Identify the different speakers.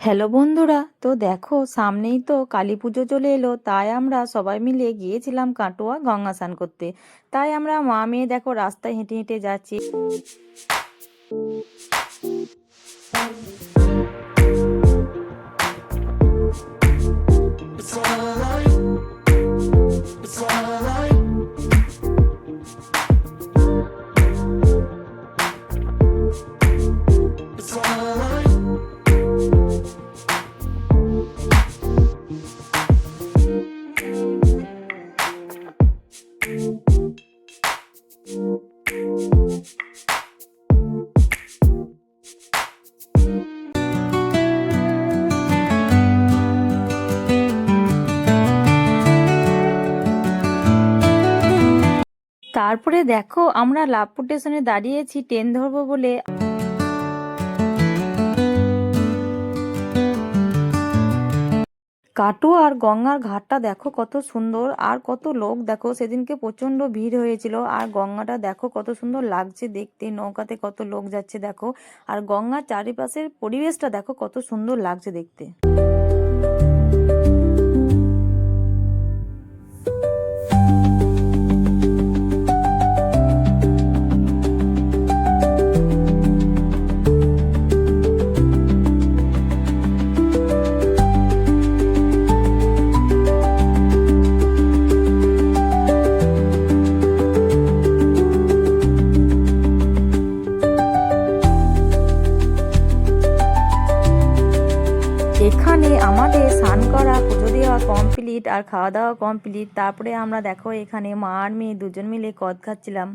Speaker 1: Hello বন্ধুরা, তো দেখো, সামনেই তো কালী পুজো চলে এলো, তাই আমরা সবাই মিলে গিয়েছিলাম কাটোয়া গঙ্গা স্নান করতে। তাই আমরা মা মেয়ে দেখো রাস্তায় হেঁটে হেঁটে যাচ্ছি। তারপরে দেখো আমরা লাভপুর স্টেশনে দাঁড়িয়েছি ট্রেন ধরবো বলে। কাটোয়া আর গঙ্গার ঘাটটা দেখো কত সুন্দর, আর কত লোক দেখো, সেদিনকে প্রচণ্ড ভিড় হয়েছিল, আর গঙ্গাটা দেখো কত সুন্দর লাগছে দেখতে, নৌকাতে কত লোক যাচ্ছে দেখো, আর গঙ্গার চারিপাশের পরিবেশটা দেখো কত সুন্দর লাগছে দেখতে। আমাদের স্নান করা, পুজো দেওয়া কমপ্লিট আর খাওয়া দাওয়া কমপ্লিট তারপরে আমরা দেখো এখানে মা আর মেয়ে দুজন মিলে কদ খাচ্ছিলাম।